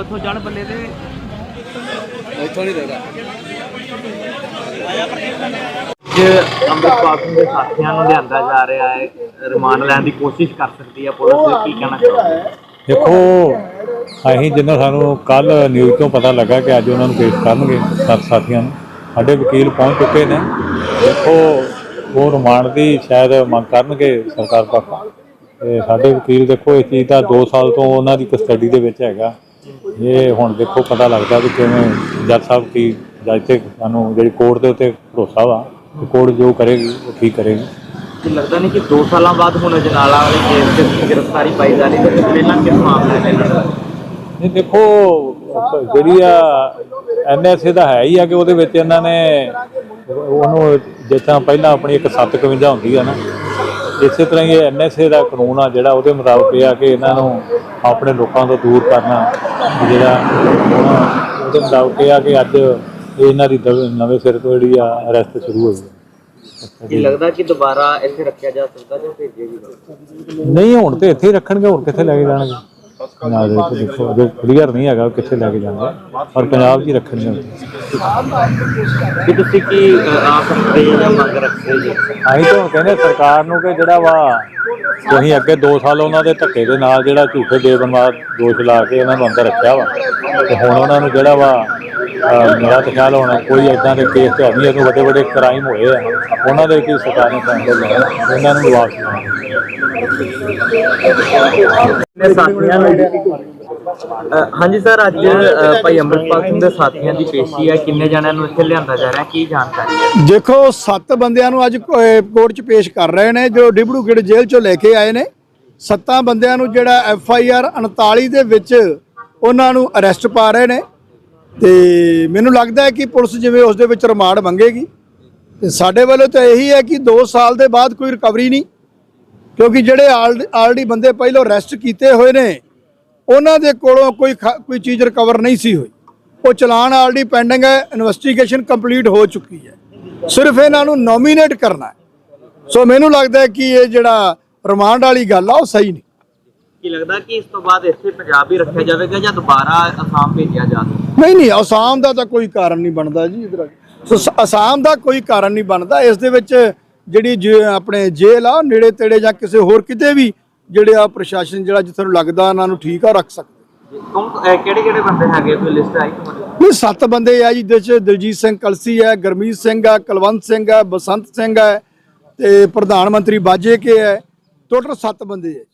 ਇੱਥੋਂ ਜੜ ਬੱਲੇ ਦੇ ਇੱਥੋਂ ਨਹੀਂ ਦੇਦਾ ਜੇ ਅੰਮ੍ਰਿਤਪਾਲ ਸਿੰਘ ਦੇ ਸਾਥੀਆਂ ਨੂੰ ਲਿਆਂਦਾ ਜਾ ਰਿਹਾ ਹੈ ਰਿਮਾਂਡ ਲੈਣ ਦੀ ਕੋਸ਼ਿਸ਼ ਕਰ ਸਕਦੀ ਹੈ ਪੁਲਿਸ ਕੀ ਕਹਿਣਾ ਚਾਹੁੰਦੇ ਦੇਖੋ ਅਸੀਂ ਜਿੰਨਾ ਸਾਨੂੰ ਕੱਲ ਨਿਊਜ਼ ਤੋਂ ਪਤਾ ਲੱਗਾ ਕਿ ਅੱਜ ਉਹਨਾਂ ਨੂੰ ਪੇਸ਼ ਕਰਨਗੇ ਸੱਤ ਸਾਥੀਆਂ ਨੂੰ ਸਾਡੇ ਵਕੀਲ ਪਹੁੰਚ ਚੁੱਕੇ ਨੇ। ਦੇਖੋ ਉਹ ਰਿਮਾਂਡ ਦੀ ਸ਼ਾਇਦ ਮੰਗ ਕਰਨਗੇ ਸਰਕਾਰ ਪਾਸੋਂ ਤੇ ਸਾਡੇ ਵਕੀਲ ਦੇਖੋ ਇਸ ਚੀਜ਼ ਦਾ 2 ਸਾਲ ਤੋਂ ਉਹਨਾਂ ਦੀ ਕਸਟਡੀ ਦੇ ਵਿੱਚ ਹੈਗਾ। ਇਹ ਹੁਣ ਦੇਖੋ ਪਤਾ ਲੱਗਦਾ ਕਿ ਕਿਵੇਂ ਜੱਜ ਸਾਹਿਬ ਕੀ ਜੱਜ ਤੇ ਸਾਨੂੰ ਜਿਹੜੀ ਕੋਰਟ ਦੇ ਉੱਤੇ ਭਰੋਸਾ ਵਾ ਕੋਰਟ ਜੋ ਕਰੇਗੀ ਉਹ ਠੀਕ ਕਰੇਗੀ। ਕਿ ਲੱਗਦਾ ਨਹੀਂ ਕਿ 2 ਸਾਲਾਂ ਬਾਅਦ ਹੁਣ ਅਜਨਾਲਾ ਵਾਲੇ ਕੇਸ ਤੇ ਗ੍ਰਿਫਤਾਰੀ ਪਾਈ ਜਾ ਰਹੀ ਹੈ ਤੇ ਪਹਿਲਾਂ ਕਿਸ ਮਾਮਲੇ ਨੇ ਇਹਨਾਂ ਦਾ ਨਹੀਂ ਦੇਖੋ ਜਿਹੜੀ ਆ ਐਨਐਸਏ ਦਾ ਹੈ ਹੀ ਆ ਕਿ ਉਹਦੇ ਵਿੱਚ ਇਹਨਾਂ ਨੇ ਉਹਨੂੰ ਤਰ੍ਹਾਂ ਪਹਿਲਾਂ ਆਪਣੀ ਇੱਕ 751 ਹੁੰਦੀ ਆ ਨਾ ਇਸੇ ਤਰ੍ਹਾਂ ਹੀ ਐਨਐਸਏ ਦਾ ਕਾਨੂੰਨ ਆ ਜਿਹੜਾ ਉਹਦੇ ਮੁਤਾਬਕ ਇਹ ਆ ਕਿ ਇਹਨਾਂ ਨੂੰ ਆਪਣੇ ਲੋਕਾਂ ਤੋਂ ਦੂਰ ਕਰਨਾ ਜਿਹੜਾ ਉਹਦੇ ਮੁਤਾਬਕ ਇਹ ਆ ਕਿ ਅੱਜ ਇਹ ਇਹਨਾਂ ਦੀ ਨਵੇਂ ਸਿਰ ਤੋਂ ਜਿਹੜੀ ਆ ਅਰੈਸਟ ਸ਼ੁਰੂ ਹੋਈ ਹੈ। ਕੀ ਲੱਗਦਾ ਕਿ ਦੁਬਾਰਾ ਇੱਥੇ ਰੱਖਿਆ ਜਾ ਸਕਦਾ ਜਾਂ ਭੇਜੇਗੀ ਨਹੀਂ ਹੁਣ ਤੇ ਇੱਥੇ ਹੀ ਰੱਖਣਗੇ ਹੋਰ ਕਿੱਥੇ ਲੈ ਕੇ ਜਾਣਗੇ? ਨਾ ਦੇਖੋ ਦੇਖੋ ਅਜੇ ਕਲੀਅਰ ਨਹੀਂ ਹੈਗਾ ਕਿੱਥੇ ਲੈ ਕੇ ਜਾਣਗੇ ਪਰ ਪੰਜਾਬ 'ਚ ਹੀ ਰੱਖਣਗੇ ਉੱਥੇ। ਕਿ ਤੁਸੀਂ ਕੀ ਆਸ ਰੱਖਦੇ ਜਾਂ ਮੰਗ ਰੱਖਦੇ ਜੀ ਅਸੀਂ ਤਾਂ ਕਹਿੰਦੇ ਸਰਕਾਰ ਨੂੰ ਕਿ ਜਿਹੜਾ ਵਾ ਤੁਸੀਂ ਅੱਗੇ 2 ਸਾਲ ਉਹਨਾਂ ਦੇ ਧੱਕੇ ਦੇ ਨਾਲ ਜਿਹੜਾ ਝੂਠੇ ਬੇਬਨਵਾਦ ਦੋਸ਼ ਲਾ ਕੇ ਇਹਨਾਂ ਨੂੰ ਅੰਦਰ ਰੱਖਿਆ ਵਾ ਤੇ ਹੁਣ ਉਹਨਾਂ ਨੂੰ ਜਿਹੜਾ ਵਾ ਮੇਰਾ ਤਾਂ ਖਿਆਲ ਹੋਣਾ ਕੋਈ ਇਦਾਂ ਦੇ ਕੇਸ ਤੇ ਨਹੀਂ ਇਹਨੂੰ ਵੱਡੇ ਵੱਡੇ ਕ੍ਰਾਈਮ ਹੋਏ ਆ। ਉਹਨਾਂ ਦੇ ਕੀ ਸਰਕਾਰ ਨੇ ਫੈਸਲੇ ਲੈਣੇ ਉਹਨਾਂ ਨੂੰ ਵਾਪਸ ਲੈਣਾ ਸਾਥੀਆਂ ਨੂੰ ਹਾਂਜੀ ਸਰ ਅੱਜ ਭਾਈ ਅੰਮ੍ਰਿਤਪਾਲ ਸਿੰਘ ਦੇ ਸਾਥੀਆਂ ਦੀ ਪੇਸ਼ੀ ਹੈ ਕਿੰਨੇ ਜਣਿਆਂ ਨੂੰ ਇੱਥੇ ਲਿਆਂਦਾ ਜਾ ਰਿਹਾ? ਕੀ ਜਾਣਕਾਰੀ ਹੈ? ਦੇਖੋ ਸੱਤ ਬੰਦਿਆਂ ਨੂੰ ਅੱਜ ਕੋਰਟ 'ਚ ਪੇਸ਼ ਕਰ ਰਹੇ ਨੇ ਜੋ ਡਿਬੜੂਗੜ੍ਹ ਜੇਲ੍ਹ 'ਚੋਂ ਲੈ ਕੇ ਆਏ ਨੇ। ਸੱਤਾਂ ਬੰਦਿਆਂ ਨੂੰ ਜਿਹੜਾ ਐਫ ਆਈ ਆਰ 39 ਦੇ ਵਿੱਚ ਉਹਨਾਂ ਨੂੰ ਅਰੈਸਟ ਪਾ ਰਹੇ ਨੇ। ਤੇ ਮੈਨੂੰ ਲੱਗਦਾ ਹੈ ਕਿ ਪੁਲਿਸ ਜਿਵੇਂ ਉਸ ਦੇ ਵਿੱਚ ਰਿਮਾਂਡ ਮੰਗੇਗੀ। ਤੇ ਸਾਡੇ ਵੱਲੋਂ ਤਾਂ ਇਹੀ ਹੈ ਕਿ 2 ਸਾਲ ਦੇ ਬਾਅਦ ਕੋਈ ਰਿਕਵਰੀ ਨਹੀਂ, ਕਿਉਂਕਿ ਜਿਹੜੇ ਆਲਰੇਡੀ ਬੰਦੇ ਪਹਿਲਾਂ ਅਰੈਸਟ ਕੀਤੇ ਹੋਏ ਨੇ, ਉਹਨਾਂ ਦੇ ਕੋਲੋਂ ਕੋਈ ਖ- ਕੋਈ ਚੀਜ਼ ਰਿਕਵਰ ਨਹੀਂ ਸੀ ਹੋਈ। ਉਹ ਚਲਾਨ ਆਲਰੇਡੀ ਪੈਂਡਿੰਗ ਹੈ ਇਨਵੈਸਟੀਗੇਸ਼ਨ ਕੰਪਲੀਟ ਹੋ ਚੁੱਕੀ ਹੈ। ਸਿਰਫ ਇਹਨਾਂ ਨੂੰ ਨੋਮੀਨੇਟ ਕਰਨਾ ਸੋ ਮੈਨੂੰ ਲੱਗਦਾ ਕਿ ਇਹ ਜਿਹੜਾ ਰਿਮਾਂਡ ਵਾਲੀ ਗੱਲ ਆ, ਉਹ ਸਹੀ ਨਹੀਂ। ਕੀ ਲੱਗਦਾ ਕਿ ਇਸ ਤੋਂ ਬਾਅਦ ਇੱਥੇ ਪੰਜਾਬ ਹੀ ਰੱਖਿਆ ਜਾਵੇਗਾ ਜਾਂ ਦੁਬਾਰਾ ਅਸਾਮ ਭੇਜਿਆ ਜਾਵੇਗਾ ਨਹੀਂ ਨਹੀਂ ਅਸਾਮ ਦਾ ਤਾਂ ਕੋਈ ਕਾਰਨ ਨਹੀਂ ਬਣਦਾ ਜੀ ਇਧਰ ਸੋ ਅਸਾਮ ਦਾ ਕੋਈ ਕਾਰਨ ਨਹੀਂ ਬਣਦਾ। ਇਸ ਦੇ ਵਿੱਚ ਜਿਹੜੀ ਆਪਣੇ ਜੇਲ੍ਹ ਆ ਨੇੜੇ ਤੇੜੇ ਜਾਂ ਕਿਸੇ ਹੋਰ ਕਿਤੇ ਵੀ ਜਿਹੜੇ ਆ ਪ੍ਰਸ਼ਾਸਨ ਜਿਹੜਾ ਜਿੱਥੇ ਨੂੰ ਲੱਗਦਾ ਉਹਨਾਂ ਨੂੰ ਠੀਕ ਆ ਰੱਖ ਸਕਦੇ। ਕਿਹੜੇ ਕਿਹੜੇ ਬੰਦੇ ਹੈਗੇ ਕੋਈ ਲਿਸਟ ਆਈ ਤੁਹਾਡੀ? ਨਹੀਂ ਸੱਤ ਬੰਦੇ ਆ ਜੀ ਜਿਹਦੇ ਚ ਦਲਜੀਤ ਸਿੰਘ ਕਲਸੀ ਹੈ ਗਰਮੀਤ ਸਿੰਘ ਹੈ ਕੁਲਵੰਤ ਸਿੰਘ ਹੈ ਬਸੰਤ ਸਿੰਘ ਹੈ ਤੇ ਪ੍ਰਧਾਨ ਮੰਤਰੀ ਬਾਜੇ ਕੇ ਹੈ। ਟੋਟਲ ਸੱਤ ਬੰਦੇ ਹੈ